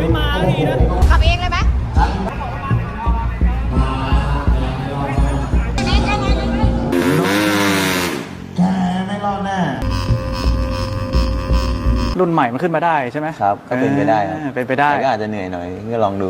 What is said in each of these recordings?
ไม่มาทีนะขับเองเลยไหมแกไม่รอดแน่รุ่นใหม่มันขึ้นมาได้ใช่ไหมครับก็เป็นไปได้ครับอ่าเป็นไปได้ แต่ก็อาจจะเหนื่อยหน่อยก็ลองดู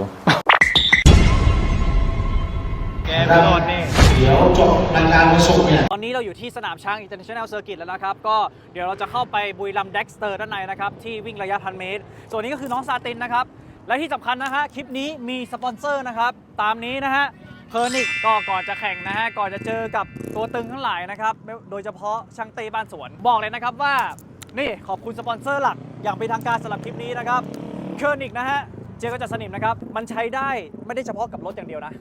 จบรายการวันศุกร์เนี่ยตอนนี้เราอยู่ที่สนามช้าง International Circuit แล้วนะครับ ก็เดี๋ยวเราจะเข้าไปบุรีรัมเด็กสเตอร์ด้านในนะครับ ที่วิ่งระยะพันเมตร ส่วนนี้ก็คือน้องซาตินนะครับ และที่สำคัญนะฮะคลิปนี้มีสปอนเซอร์นะครับ ตามนี้นะฮะเพอร์นิกก็ก่อนจะแข่งนะฮะก่อนจะเจอกับตัวตึงทั้งหลายนะครับโดยเฉพาะช่างเต้บ้านสวนบอกเลยนะครับว่านี่ขอบคุณสปอนเซอร์หลักอย่างเป็นทางการสำหรับคลิปนี้นะครับเคอร์นิกนะฮะเจลก็จะสนิมนะครับ มันใช้ได้ไม่ได้เฉพาะกับรถอย่างเดียวนะ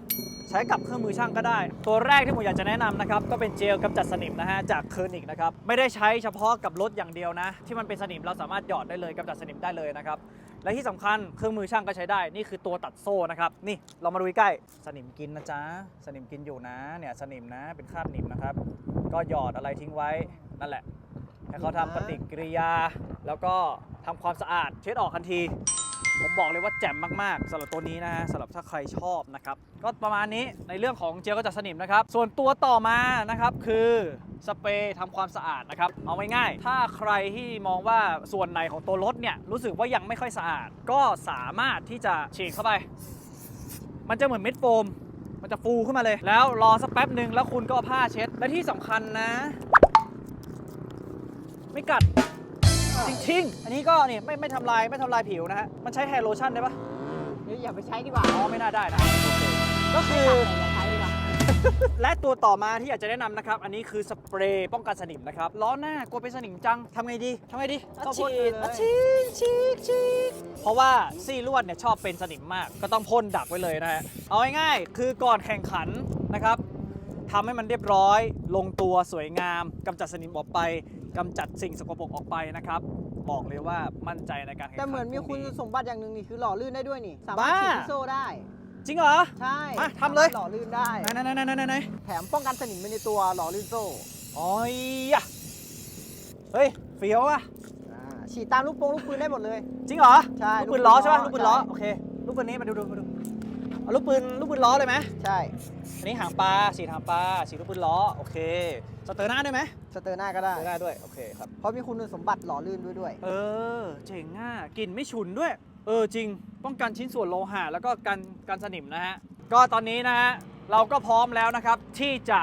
ใช้กับเครื่องมือช่างก็ได้ ตัวแรกที่ผมอยากจะแนะนำนะครับก็เป็นเจลกำจัดสนิมนะฮะจากเคอร์นิกนะครับไม่ได้ใช้เฉพาะกับรถอย่างเดียวนะ ที่มันเป็นสนิมเราสามารถหยอดได้เลยกำจัดสนิมได้เลยนะครับและที่สำคัญเครื่องมือช่างก็ใช้ได้ นี่คือตัวตัดโซ่นะครับนี่เรามาดูใกล้สนิมกินนะจ๊ะสนิมกินอยู่นะเนี่ยสนิมนะเป็นคราบหนิมนะครับ ก็หยอดอะไรทิ้งไว้นั่นแหละให้เขาทำปฏิกิริยา แล้วก็ทำความสะอาดเช็ดออกทันที ผมบอกเลยว่าแจ่มมากๆสำหรับตัวนี้นะฮะสำหรับถ้าใครชอบนะครับ ก็ประมาณนี้ในเรื่องของเจลก็จะสนิมนะครับ ส่วนตัวต่อมานะครับคือสเปรย์ทำความสะอาดนะครับ เอาง่ายๆ ถ้าใครที่มองว่าส่วนไหนของตัวรถเนี่ยรู้สึกว่ายังไม่ค่อยสะอาด ก็สามารถที่จะฉีดเข้าไป มันจะเหมือนเม็ดโฟม มันจะฟูขึ้นมาเลย แล้วรอสักแป๊บหนึ่งแล้วคุณก็เอาผ้าเช็ด และที่สำคัญนะ ไม่กัดจริงๆ อันนี้ก็นี่ไม่ไม่ทำลายไม่ทำลายผิวนะฮะ มันใช้แฮร์โลชั่นได้ปะเดี๋ยวอย่าไปใช้ดีกว่า อ๋อ ไม่น่าได้นะ ก็คืออย่าใช้ดีกว่าและตัวต่อมาที่อยากจะแนะนำนะครับ อันนี้คือสเปรย์ป้องกันสนิมนะครับ ล้อหน้ากลัวเป็นสนิมจังทำไงดีทำไงดีก็ต้องฉีพ่นดอะฉีดฉีดฉีดเพราะว่าซี่ลวดเนี่ยชอบเป็นสนิมมาก ก็ต้องพ่นดักไว้เลยนะฮะเอาง่ายๆคือก่อนแข่งขันนะครับทำให้มันเรียบร้อย ลงตัวสวยงามกำจัดสนิมออกไปกำจัดสิ่งสกปรกออกไปนะครับ บอกเลยว่ามั่นใจในการแข่งขันแต่เหมือนมีพรุ่งคุณสมบัติอย่างหนึ่งนี่คือหล่อลื่นได้ด้วยนี่ สามารถบ้า ฉีดที่โซ่ได้ จริงเหรอ ใช่มาทำเลยสรถหล่อลื่นได้ไหนไหนไหนไหนไหนไหนแถมป้องกันสนิมไปในตัวหล่อลื่นโซ่อ๋อยอะเฮ้ยเฟี้ยวอะอ่าฉีดตามลูกโป่งลูกปืนได้หมดเลย จริงเหรอใช่ลูกปืนล้อใช่ป่ะลูลูกกปืปืนนล้ล้ออโอเคลูกปืนนี้มาดูดูมาดูเอาลูกปืนลูกปืนล้อเลยไหมใช่อันนี้หางปลาสีหางปลาสีลูกปืนล้อโอเคสเตอร์หน้าด้วยไหมสเตอร์หน้าก็สได้เตอร์หน้าด้วยโอเคครับเพราะมีคุณสมบัติหล่อลื่นด้วยด้วย เออเจ๋งอะกลิ่นไม่ฉุนด้วย เออจริง ป้องกันชิ้นส่วนโลหะแล้วก็กันกันสนิมนะฮะ ก็ตอนนี้นะฮะ เราก็พร้อมแล้วนะครับ ที่จะ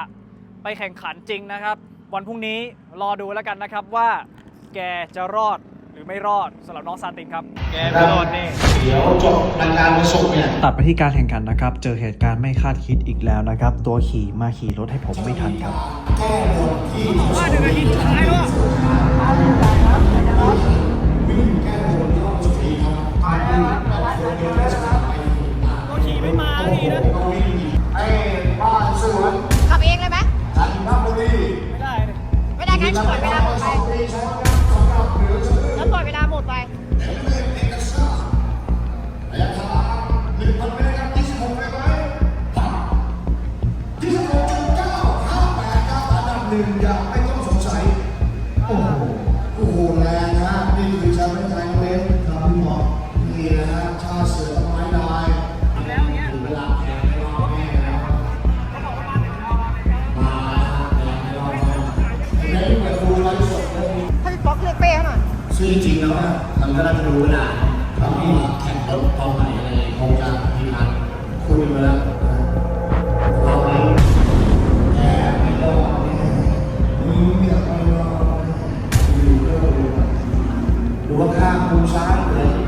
ไปแข่งขันจริงนะครับ วันพรุ่งนี้รอดูแล้วกันนะครับว่าแกจะรอดหรือไม่รอดสำหรับน้องซาตินครับ แกไม่รอดแน่ เดี๋ยวจบรายการวันศุกร์เนี่ย ตัดไปที่การแข่งขันนะครับ เจอเหตุการณ์ไม่คาดคิดอีกแล้วนะครับ ตัวขี่มาขี่รถให้ผมไม่ทันครับว่าหนึ่งนาทีสุดท้ายแล้วอะ ให้หน่อยซึ่งจริงๆแล้วเนี่ยมันก็น่าจะรู้นะตอนที่แข่งรถตอนไหนอะไรคงจะมีการคุยมาแล้วนะรอบนี้แพ้ไม่รอดแน่มึงเนี่ยไม่รอดแน่อยู่ก็ดูดูว่าข้างมุมซ้ายเลย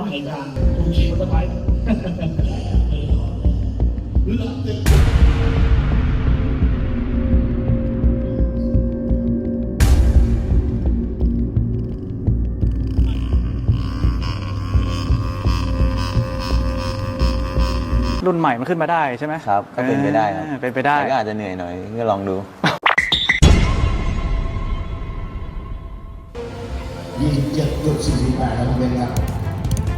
อ่อนไม่ไหวกันถูกขี่มันจะไปเลือกติดรุ่นใหม่มันขึ้นมาได้ใช่ไหมครับก็เป็นไปได้ครับเออเป็นไปได้แต่ก็อาจจะเหนื่อยหน่อยก็ลองดูยี่สิบเจ็ดจุดสี่สิบแปดครับเป็นครับ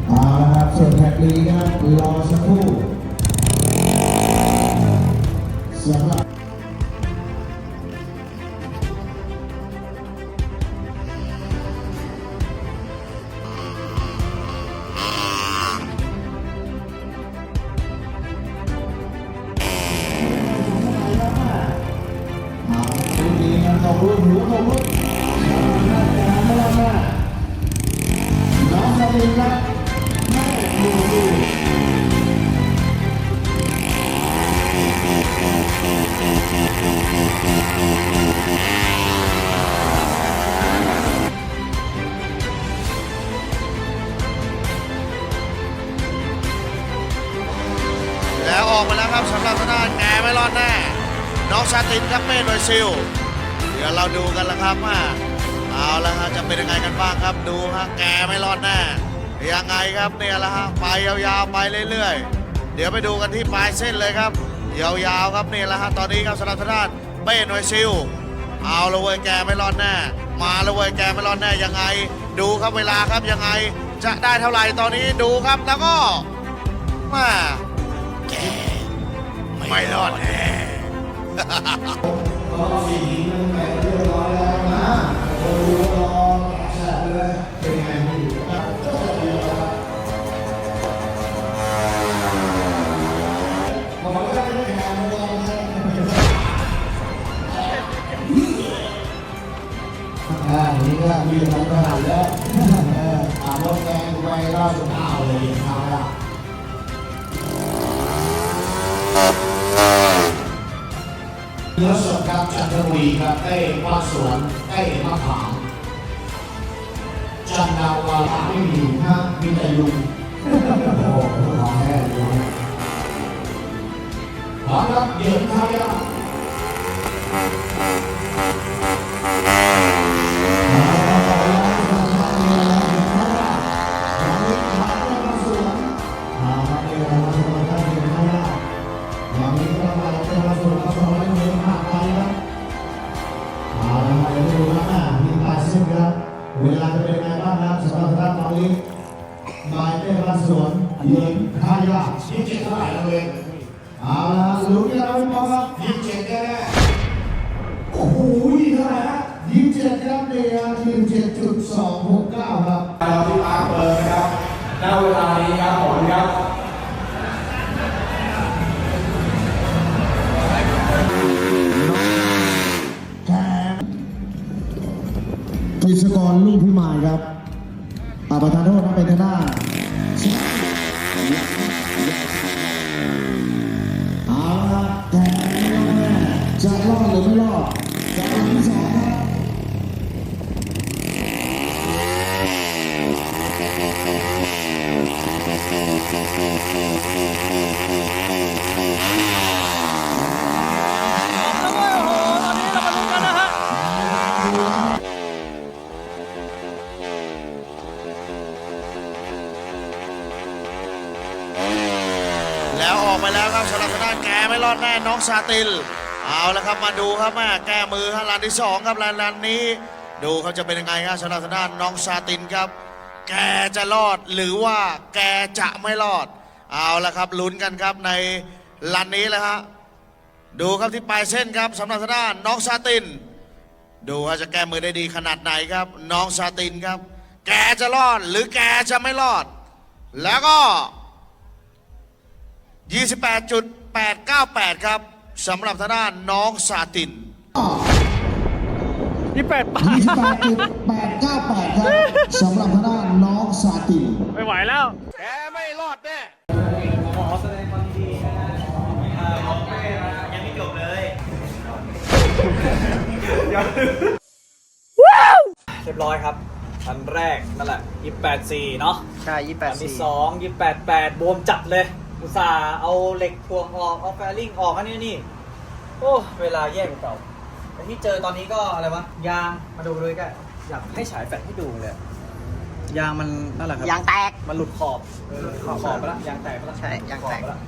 เอาละครับส่วนแท็กลีครับรอสักครู่สำหรับ แล้วออกมาแล้วครับสำหรับทางด้านแกไม่รอดแน่น้องชาตินครับเป้โดยซิลเดี๋ยวเราดูกันล้วครับว่าเอาละฮะจะเป็นยังไงกันบ้างครับดูฮะแกไม่รอดแน่ยังไงครับเนี่ยละฮะไปยาวๆไปเรื่อยๆ เดี๋ยวไปดูกันที่ปลายเส้นเลยครับยาวๆครับเนี่ยละฮะตอนนี้ครับสำหรับทางด้าน เป้หน่อยซิลเอาละเว้ยแกไม่รอดแน่มาละเว้ยแกไม่รอดแน่ยังไง ดูครับเวลาครับยังไง จะได้เท่าไหร่ตอนนี้ดูครับแล้วก็มาแกไม่รอดแน่ เนื้อสดครับจันทบุรีครับใกล้บ้านสวนใกล้มะขามจันดาวาไม่มีนะมีแต่ลุงโอ้โหของแท้ลุงขอรับเดี๋ยวท้ายครับ เอาละลุ้นกันนะพี่ปองครับยี่สิบเจ็ดแน่ๆโอ้โหเท่าไหร่ฮะยี่สิบเจ็ดครับเนี่ยยี่สิบเจ็ดจุดสองหกเก้าครับเราที่มาเปิดนะครับณเวลานี้ครับผมครับกฤษกรลูกพิมายครับอาประธานโทษนะเป็นทางด้านาละครับแต่ไม่รอดแน่จะรอดหรือไม่รอดจะเป็นที่สองครับ แล้วออกไปแล้วครับสำหรับทางด้านแกไม่รอดแน่น้องซาติลเอาละครับมาดูครับแม่แก้มือฮะรันที่สองครับรันรันนี้ ดูเขาจะเป็นยังไงครับสำหรับทางด้านน้องซาตินครับ แกจะรอดหรือว่าแกจะไม่รอด เอาละครับลุ้นกันครับในรันนี้แหละฮะดูครับที่ปลายเส้นครับสำหรับทางด้านน้องซาติน ดูว่าจะแก้มือได้ดีขนาดไหนครับ น้องซาตินครับ แกจะรอดหรือแกจะไม่รอด แล้วก็ 28.898 ครับสำหรับทางด้านน้องซาติน ยี่แปดบาท28.898ครับสำหรับคณะน้องสาตินไม่ไหวแล้ว แกไม่รอดแน่ยังไม่จบเลยเรียบร้อยครับอันแรกนั่นแหละ28.4 เนาะใช่28.4อันที่สอง28.8บวมจัดเลยอุตส่าห์เอาเหล็กทวงออก เอาแฟริ่งออกอันนี้นี่ โอ้ เวลาแย่กว่าเก่า แต่ที่เจอตอนนี้ก็อะไรวะยางมาดูเลยก็อยากให้ฉายแฟลชให้ดูเลย ยางมันนั่นแหละครับยางแตก มันหลุดขอบเออหลุดขอบไปแล้วยางแตกไปแล้วใช่ยางแตก ขอบไปล้ว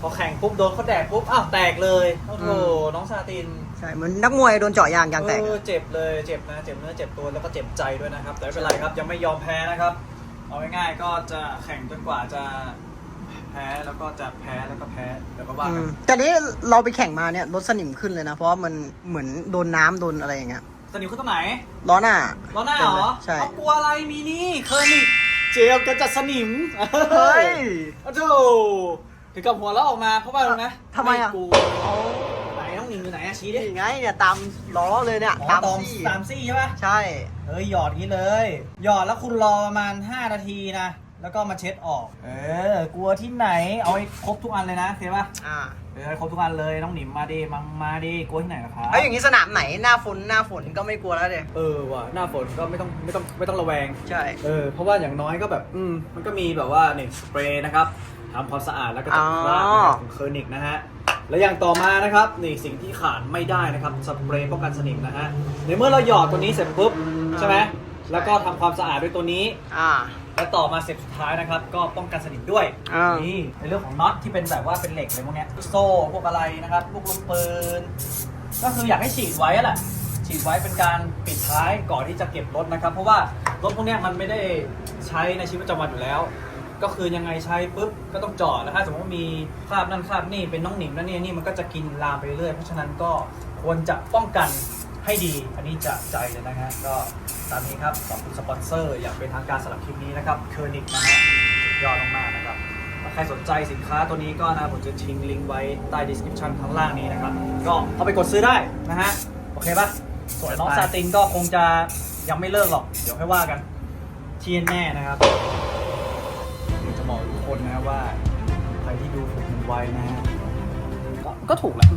พอแข่งปุ๊บโดนเขาแดกปุ๊บอ้าวแตกเลยโอ้โหอืมน้องซาตินใช่เหมือนนักมวยโดนเจาะยางยางแตกเออเจ็บเลยเจ็บนะเจ็บเนื้อเจ็บตัวแล้วก็เจ็บใจด้วยนะครับ แต่ไม่เป็นไรครับยังไม่ยอมแพ้นะครับ เอาง่ายๆก็จะแข่งจนกว่าจะ แพ้แล้วก็จะแพ้แล้วก็แพ้เดี๋ยวก็ว่าอืกันมแต่นี้เราไปแข่งมาเนี่ยรถสนิมขึ้นเลยนะ เพราะว่ามันเหมือนโดนน้ำโดนอะไรอย่างเงี้ยสนิมขึ้นตรงไหนล้อหน้าล้อหน้าเหรอใช่เอากลัวอะไรมีนี่เคยนี่เจลกระจัดสนิมเฮ้ย โอ้โหถึงกับหัวเราะออกมาเพราะว่าอะไรนะทำไมอะ กูไหนน้องหนิงอยู่ไหนอะชี้ดินี่ไงเนี่ยตามล้อเลยเนี่ยอ๋อตามตามซี่ตามซี่ใช่ปะ ใช่เฮ้ยหยอดงี้เลย หยอดแล้วคุณรอประมาณ 5 นาทีนะ แล้วก็มาเช็ดออก เออ กลัวที่ไหน เอาให้ครบทุกอันเลยนะเข้าปะอ่าเออให้ครบทุกอันเลยน้องหนิมมาดิมามาดิกลัวที่ไหนล่ะครับไอ้ยอย่างนี้สนามไหนหน้าฝนหน้าฝนก็ไม่กลัวแล้วเด็เออว่ะหน้าฝนก็ไม่ต้องไม่ต้องไม่ต้องระแวง ใช่ เออเพราะว่าอย่างน้อยก็แบบอืมมันก็มีแบบว่าเนี่ยสเปรย์นะครับทำความสะอาดแล้วก็จัดคราบนะครับของเคอร์นิกนะฮะและอย่างต่อมานะครับนี่สิ่งที่ขาดไม่ได้นะครับสเปรย์ป้องกันสนิมนะฮะในเมื่อเราหยอดตัวนี้เสร็จปุ๊บใช่ไหมแล้วก็ทำความสะอาดด้วยตัวนี้ อ่า และต่อมาเสร็จสุดท้ายนะครับ ก็ป้องกันสนิมด้วยอ่านี่ นี่ในเรื่องของน็อตที่เป็นแบบว่าเป็นเหล็กอะไรพวกเนี้ยโซ่พวกอะไรนะครับพวกลูกปืนก็คืออยากให้ฉีดไว้อะแหละฉีดไว้เป็นการปิดท้ายก่อนที่จะเก็บรถนะครับ เพราะว่ารถพวกเนี้ยมันไม่ได้ใช้ในชีวิตประจำวันอยู่แล้ว ก็คือยังไงใช้ปุ๊บก็ต้องจอดแล้วถ้าสมมติว่ามีคราบนั่นคราบนี่เป็นน้องหนิมแล้วเนี่ยนี่มันก็จะกินลามไปเรื่อยเพราะฉะนั้นก็ควรจะป้องกัน ให้ดี อันนี้จะใจเลยนะฮะก็ตามนี้ครับขอบคุณสปอนเซอร์ อย่างเป็นทางการสำหรับคลิปนี้นะครับเคอร์นิกนะฮะสุดยอดมากๆนะครับถ้าใครสนใจสินค้าตัวนี้ก็นะผมจะทิ้งลิงก์ไว้ใต้ description ข้างล่างนี้นะครับ ก็เอาไปกดซื้อได้นะฮะโอเคปะส่วนน้องซาตินก็คงจะยังไม่เลิกหรอก เดี๋ยวค่อยว่ากันที่แน่นะครับอยากจะบอกทุกคนนะว่า ใครที่ดูถูกมันไว้นะฮะก็ก็ถูกแหละ